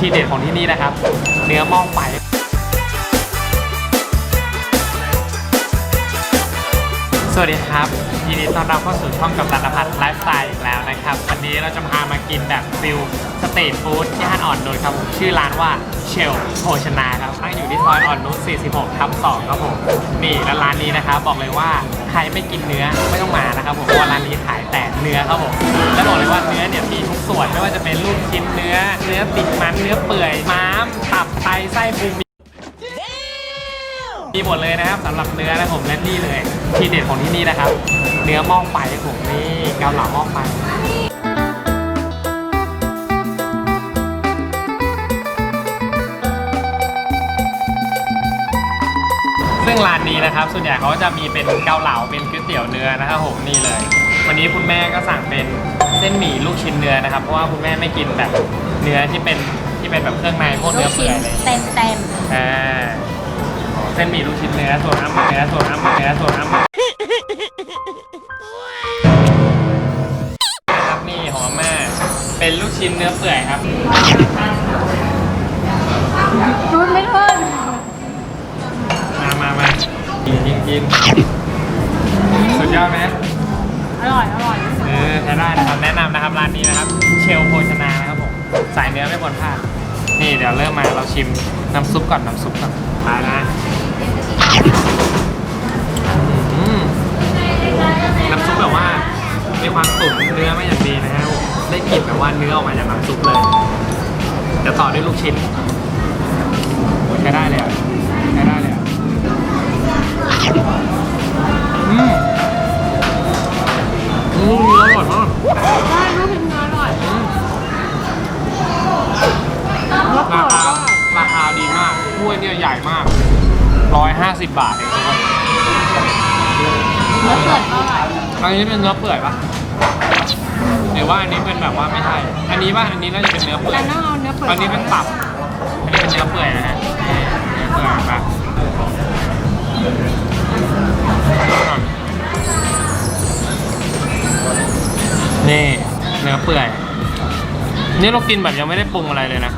ทีเด็ดของที่นี่นะครับ เนื้อหม้อไฟสวัสดีครับยินดีต้อนรับเข้าสู่ช่องกับตันพัฒน์ไลฟ์สไตล์อีกแล้วนะครับ วันนี้เราจะพามากินแบบฟิลสตรีทฟู้ดที่ห้านอ่อนนุชครับผมชื่อร้านว่าเชลโภชนาครับตั้งอยู่ที่ซอยอ่อนนุช46ทับ2ครับผมนี่แล้วร้านนี้นะครับ บอกเลยว่าใครไม่กินเนื้อไม่ต้องมานะครับผมเพราะว่าร้านนี้ขายแต่เนื้อครับผมและบอกเลยว่าเนื้อเนี่ยมี ส่วนไม่ว่าจะเป็นลูกชิ้นเนื้อ เนื้อติดมันเนื้อเปื่อยม้าม ตับไตไส้พุงมีหมดเลยนะครับสำหรับเนื้อนะผมและนี่เลยทีเด็ดของที่นี่นะครับ เนื้อม้อไฟผมนี่เกาเหลาหม้อไฟซึ่งร้านนี้นะครับ ส่วนใหญ่เขาจะมีเป็นเกาเหลาเป็นก๋วยเตี๋ยวเนื้อนะครับผมนี่เลย วันนี้คุณแม่ก็สั่งเป็น เส้นหมี่ลูกชิ้นเนื้อนะครับ เพราะว่าคุณแม่ไม่กินแบบเนื้อที่เป็นที่เป็นแบบเครื่องในพวกลูเนื้อกเปื่ชิ้อนยเลยเต็มเต็มอ่าเส้นหมี่ลูกชิ้นเนื้อส่วนน้ำมันเนื้อส่วนน้ำมันเนื้อส่วนน้ำมันครับนี่หอมมากเป็นลูกชิ้นเนื้อเปื่อยครับรุนไม่ทุนมามามากินกินกินสุดยอดไหม อร่อย อร่อย เออใช้ได้นะครับแนะนำนะครับร้านนี้นะครับ เชลโภชนานะครับผมสายเนื้อไม่ควรพลาดนี่เดี๋ยวเริ่มมาเราชิมน้ำซุปก่อนน้ำซุปก่อนไปนะอืมน้ำซุปแบบว่ามีความตุ๋นเนื้อไม่อย่างดีนะฮะได้กลิ่นแบบว่าเนื้อออกมาจากน้ำซุปเลยเดี๋ยวต่อด้วยลูกชิ้นโอ้ยใช้ได้เลยอะ 150 บาทเองทุกคนเนื้อเปิดก็อร่อยอันนี้เป็นเนื้อเปื่อยปะหรือว่าอันนี้เป็นแบบว่าไม่ใช่ อันนี้ป่ะอันนี้น่าจะเป็นเนื้อเปื่อย แต่ต้องเอาเนื้อเปิดอันนี้เป็นตับ อันนี้เป็นเนื้อเปื่อยนะฮะนี่เนื้อเปื่อยปะนี่เนื้อเปื่อย นี่เรากินแบบยังไม่ได้ปรุงอะไรเลยนะ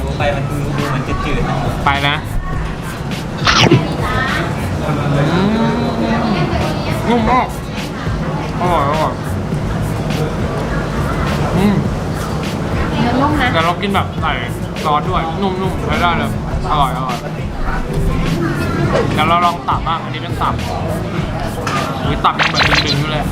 ดูไปมันดูดูมันจะจืดๆนะ ไปนะอืม นุ่มมากอร่อยอร่อยอืมเนื้อนุ่มนะแต่เรากินแบบใส่ซอสด้วย นุ่มๆใช้ได้เลยอร่อยอร่อยเดี๋ยวเราลองตับบ้างอันนี้เป็นตับอุ้ยตับยังแบบดึงๆอยู่เลย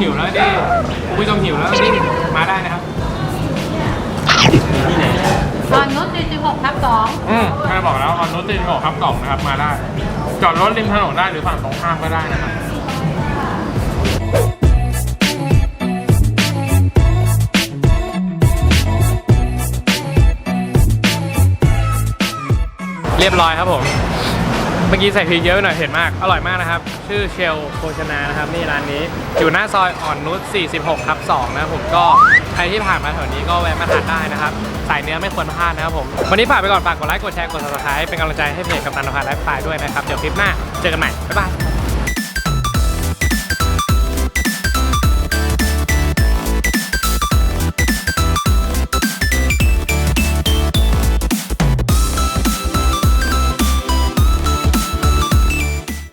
หิวแล้วดิคุณผู้ชมหิวแล้วดิมาได้นะครับที่ไหนตอนนุช46ทับ2อืมแม่บอกแล้วออนนุชติดหกครับกล่องนะครับมาได้ จอดรถริมถนนได้หรือฝั่งตรงข้ามก็ได้นะครับเรียบร้อยครับผม เมื่อกี้ใส่พริกเยอะไปหน่อยเผ็ดมาก อร่อยมากนะครับ ชื่อเชลโภชนานะครับนี่ร้านนี้ อยู่หน้าซอยอ่อนนุช 46ทับ2นะผมก็ใครที่ผ่านมาแถวนี้ก็แวะมาทานได้นะครับ สายเนื้อไม่ควรพลาดนะครับผม วันนี้ฝากไปก่อนฝากกดไลค์กดแชร์กด subscribe เป็นกำลังใจให้เพจกับตันนภัทรไลฟ์สไตล์ด้วยนะครับ เดี๋ยวคลิปหน้าเจอกันใหม่ บ๊ายบาย